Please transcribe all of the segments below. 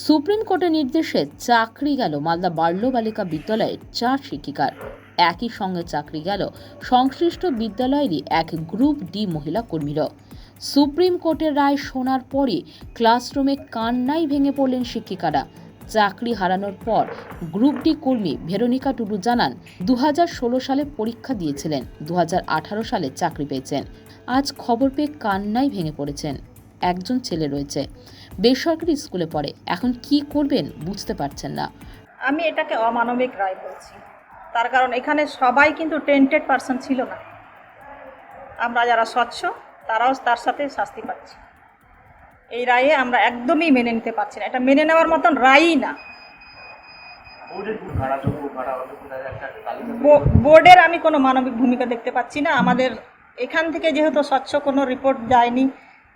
Supreme কোর্টের নির্দেশে চাকরি গেল মালদা বাল্য বালিকা বিদ্যালয়ের চার শিক্ষিকার। একই সঙ্গে চাকরি গেল সংশ্লিষ্ট বিদ্যালয়েরই এক গ্রুপ ডি মহিলা কর্মীরও। সুপ্রিম কোর্টের রায় শোনার পরই ক্লাসরুমে কান্নাই ভেঙে পড়লেন শিক্ষিকারা। চাকরি হারানোর পর গ্রুপ ডি কর্মী ভেরোনিকা টুডু জানান দু হাজার ষোলো সালে পরীক্ষা দিয়েছিলেন দু হাজার আঠারো সালে চাকরি পেয়েছেন। আজ খবর পেয়ে কান্নাই ভেঙে পড়েছেন। একজন ছেলে রয়েছে। বেসরকারি স্কুলে পড়ে। এখন কি করবেন বুঝতে পারছেন না। আমি এটাকে অমানবিক রায় বলছি। তার কারণ এখানে সবাই কিন্তু টেন্টেড পার্সন ছিল না। আমরা যারা স্বচ্ছ, তারাও তার সাথে শাস্তি পাচ্ছি। এই রায়ে আমরা একদমই মেনে নিতে পারছি না। এটা মেনে নেওয়ার মতন রায়ই না। বোর্ডের আমি কোনো মানবিক ভূমিকা দেখতে পাচ্ছি না। আমাদের এখান থেকে যেহেতু স্বচ্ছ কোনো রিপোর্ট যায়নি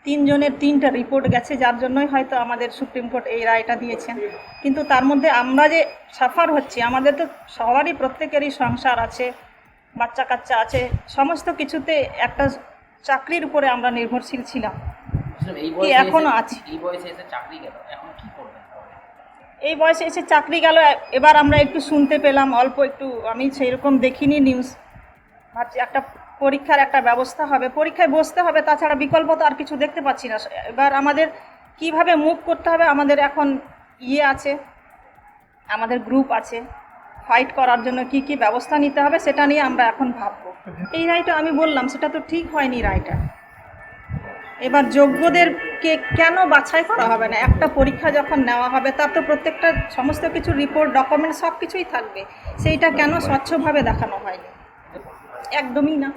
তিনজনের তিনটা রিপোর্ট গেছে যার জন্যই হয়তো আমাদের সুপ্রিম কোর্ট এই রায়টা দিয়েছেন কিন্তু তার মধ্যে আমরা যে সাফার হচ্ছি আমাদের তো সবারই প্রত্যেকেরই সংসার আছে বাচ্চা কাচ্চা আছে সমস্ত কিছুতে একটা চাকরির উপরে আমরা নির্ভরশীল ছিলাম। এই কি বয়সে এখনও আছি? এই বয়সে এসে চাকরি গেল এখন কি করবেন এই বয়সে এসে চাকরি গেল এবার আমরা একটু শুনতে পেলাম অল্প একটু আমি সেই রকম দেখিনি নিউজ একটা পরীক্ষার একটা ব্যবস্থা হবে। পরীক্ষায় বসতে হবে, তাছাড়া বিকল্প তো আর কিছু দেখতে পাচ্ছি না। এবার আমাদের কীভাবে মুভ করতে হবে, আমাদের এখন ইয়ে আছে, আমাদের গ্রুপ আছে। ফাইট করার জন্য কি কি ব্যবস্থা নিতে হবে, সেটা নিয়ে আমরা এখন ভাববো। এই রায়টা আমি বললাম, সেটা তো ঠিক হয়নি রায়টা। এবার যোগ্যদেরকে কেন বাছাই করা হবে না? একটা পরীক্ষা যখন নেওয়া হবে, তার তো প্রত্যেকটা সমস্ত কিছু রিপোর্ট ডকুমেন্ট সব কিছুই থাকবে। সেইটা কেন স্বচ্ছভাবে দেখানো হয়নি? একদমই না।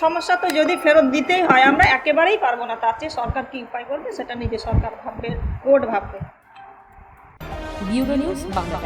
সমস্যা তো যদি ফেরত দিতেই হয়, আমরা একেবারেই পারব না। তার চেয়ে সরকার কী উপায় করবে, সেটা নিজে সরকার ভাববে কোর্ট ভাববে। নিউজ, বাংলা